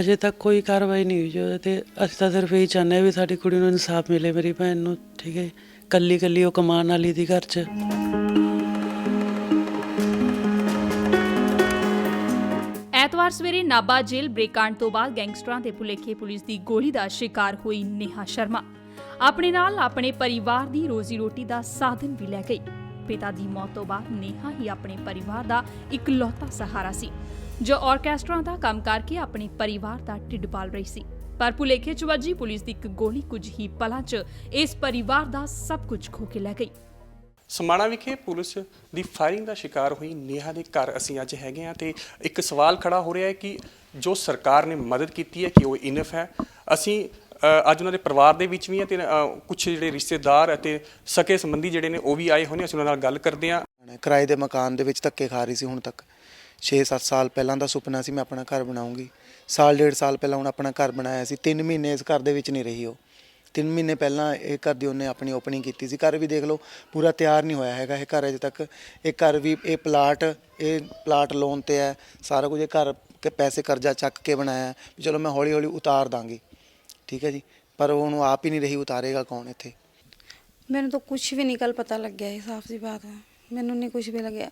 ਹਜੇ ਤੱਕ ਕੋਈ ਕਾਰਵਾਈ ਨਹੀਂ ਹੋਈ ਜੀ ਤੇ। ਅਸੀਂ ਤਾਂ ਸਿਰਫ ਇਹ ਚਾਹੁੰਦੇ ਹਾਂ ਵੀ ਸਾਡੀ ਕੁੜੀ ਨੂੰ ਇਨਸਾਫ ਮਿਲੇ ਮੇਰੀ ਭੈਣ ਨੂੰ, ਠੀਕ ਹੈ? ਕੱਲੀ ਕੱਲੀ ਉਹ ਕਮਾਉਣ ਵਾਲੀ ਦੀ ਘਰ 'ਚ। ਐਤਵਾਰ ਸਵੇਰੇ ਨਾਬਾ ਜੇਲ੍ਹ ਬ੍ਰੇਕਾਂਡ ਤੋਂ ਬਾਅਦ ਗੈਂਗਸਟਰਾਂ ਦੇ ਭੁਲੇਖੇ ਪੁਲਿਸ ਦੀ ਗੋਲੀ ਦਾ ਸ਼ਿਕਾਰ ਹੋਈ ਨੇਹਾ ਸ਼ਰਮਾ। ਆਪਣੇ ਨਾਲ ਆਪਣੇ ਪਰਿਵਾਰ ਦੀ ਰੋਜ਼ੀ ਰੋਟੀ ਦਾ ਸਾਧਨ ਵੀ ਲੈ ਗਈ। ਪਿਤਾ ਦੀ ਮੌਤ ਤੋਂ ਬਾਅਦ ਨੇਹਾ ਹੀ ਆਪਣੇ ਪਰਿਵਾਰ ਦਾ ਇਕਲੌਤਾ ਸਹਾਰਾ ਸੀ, ਜੋ ਆਰਕੈਸਟਰਾ ਦਾ ਕੰਮ ਕਰਕੇ ਆਪਣੇ ਪਰਿਵਾਰ ਦਾ ਢਿੱਡ ਪਾਲ ਰਹੀ ਸੀ। ਪਰ ਭੁਲੇਖੇ ਚ ਵੱਜੀ ਪੁਲਿਸ ਦੀ ਇੱਕ ਗੋਲੀ ਕੁਝ ਹੀ ਪਲਾਂ ਚ ਇਸ ਪਰਿਵਾਰ ਦਾ ਸਭ ਕੁਝ ਖੋ ਕੇ ਲੈ ਗਈ। ਸਮਾਣਾ ਵਿਖੇ ਪੁਲਿਸ ਦੀ ਫਾਇਰਿੰਗ ਦਾ ਸ਼ਿਕਾਰ ਹੋਈ ਨੇਹਾ ਦੇ ਘਰ ਅਸੀਂ ਅੱਜ ਹੈਗੇ ਆ ਤੇ ਇੱਕ ਸਵਾਲ ਖੜਾ ਹੋ ਰਿਹਾ ਹੈ ਕਿ ਜੋ ਸਰਕਾਰ ਨੇ ਮਦਦ ਕੀਤੀ ਹੈ ਕਿ ਉਹ ਇਨਫ ਹੈ, ਅਸੀਂ ਅੱਜ ਉਹਨਾਂ ਦੇ ਪਰਿਵਾਰ ਦੇ ਵਿੱਚ ਵੀ ਹੈ ਤੇ ਕੁਝ ਜਿਹੜੇ ਰਿਸ਼ਤੇਦਾਰ ਅਤੇ ਸਕੇ ਸੰਬੰਧੀ ਜਿਹੜੇ ਨੇ ਉਹ ਵੀ ਆਏ ਹੋਏ ਨੇ, ਅਸੀਂ ਉਹਨਾਂ ਨਾਲ ਗੱਲ ਕਰਦੇ ਹਾਂ। ਕਿਰਾਏ ਦੇ ਮਕਾਨ ਦੇ ਵਿੱਚ ਧੱਕੇ ਖਾ ਰਹੀ ਸੀ ਹੁਣ ਤੱਕ। 6-7 ਸਾਲ ਪਹਿਲਾਂ ਦਾ ਸੁਪਨਾ ਸੀ ਮੈਂ ਆਪਣਾ ਘਰ ਬਣਾਉਂਗੀ। ਸਾਲ ਡੇਢ ਸਾਲ ਪਹਿਲਾਂ ਹੁਣ ਆਪਣਾ ਘਰ ਬਣਾਇਆ ਸੀ। 3 ਮਹੀਨੇ ਇਸ ਘਰ ਦੇ ਵਿੱਚ ਨਹੀਂ ਰਹੀ ਉਹ। 3 ਮਹੀਨੇ ਪਹਿਲਾਂ ਇਹ ਘਰ ਦੀ ਉਹਨੇ ਆਪਣੀ ਓਪਨਿੰਗ ਕੀਤੀ ਸੀ। ਘਰ ਵੀ ਦੇਖ ਲਓ, ਪੂਰਾ ਤਿਆਰ ਨਹੀਂ ਹੋਇਆ ਹੈਗਾ ਇਹ ਘਰ ਅਜੇ ਤੱਕ। ਇਹ ਘਰ ਵੀ, ਇਹ ਪਲਾਟ ਇਹ ਪਲਾਟ ਲੋਨ ਤੇ ਹੈ। ਸਾਰਾ ਕੁਝ ਇਹ ਘਰ ਕੇ ਪੈਸੇ ਕਰਜ਼ਾ ਚੱਕ ਕੇ ਬਣਾਇਆ। ਵੀ ਚਲੋ ਮੈਂ ਹੌਲੀ ਹੌਲੀ ਉਤਾਰ ਦਾਂਗੀ। ਠੀਕ ਹੈ ਜੀ? ਪਰ ਉਹ ਉਹਨੂੰ ਆਪ ਹੀ ਨਹੀਂ ਰਹੀ ਉਤਾਰੇਗਾ ਕੌਣ ਇੱਥੇ? ਮੈਨੂੰ ਤਾਂ ਕੁਝ ਵੀ ਨਹੀਂ ਕੱਲ ਪਤਾ ਲੱਗਿਆ ਇਹ ਸਾਫ਼ ਜੀ ਬਾਤ। ਹੈ ਮੈਨੂੰ ਨਹੀਂ ਕੁਝ ਵੀ ਲੱਗਿਆ।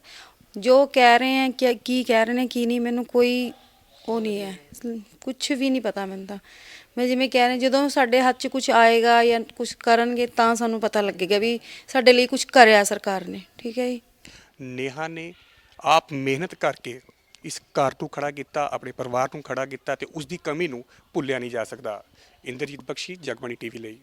ਜੋ ਕਹਿ ਰਹੇ ਹੈ ਕਿ ਕੀ ਕਹਿ ਰਹੇ ਨੇ ਕੀ ਨਹੀਂ ਮੈਨੂੰ ਕੋਈ ਉਹ ਨਹੀਂ ਹੈ। ਕੁਝ ਵੀ ਨਹੀਂ ਪਤਾ ਮੈਨੂੰ ਤਾਂ। ਮੈਂ ਜਿਵੇਂ ਕਹਿ ਰਹੇ ਜਦੋਂ ਸਾਡੇ ਹੱਥ 'ਚ ਕੁਝ ਆਏਗਾ ਜਾਂ ਕੁਝ ਕਰਨਗੇ ਤਾਂ ਸਾਨੂੰ ਪਤਾ ਲੱਗੇਗਾ ਵੀ ਸਾਡੇ ਲਈ ਕੁਝ ਕਰਿਆ ਸਰਕਾਰ ਨੇ। ਠੀਕ ਹੈ ਜੀ? ਨੇਹਾ ਨੇ ਆਪ ਮਿਹਨਤ ਕਰਕੇ ਇਸ ਘਰ ਨੂੰ ਖੜਾ ਕੀਤਾ, ਆਪਣੇ ਪਰਿਵਾਰ ਨੂੰ ਖੜਾ ਕੀਤਾ ਤੇ ਉਸ ਦੀ ਕਮੀ ਨੂੰ ਭੁੱਲਿਆ ਨਹੀਂ ਜਾ ਸਕਦਾ। ਇੰਦਰਜੀਤ ਬਖਸ਼ੀ, ਜਗਬਾਣੀ ਟੀਵੀ ਲਈ।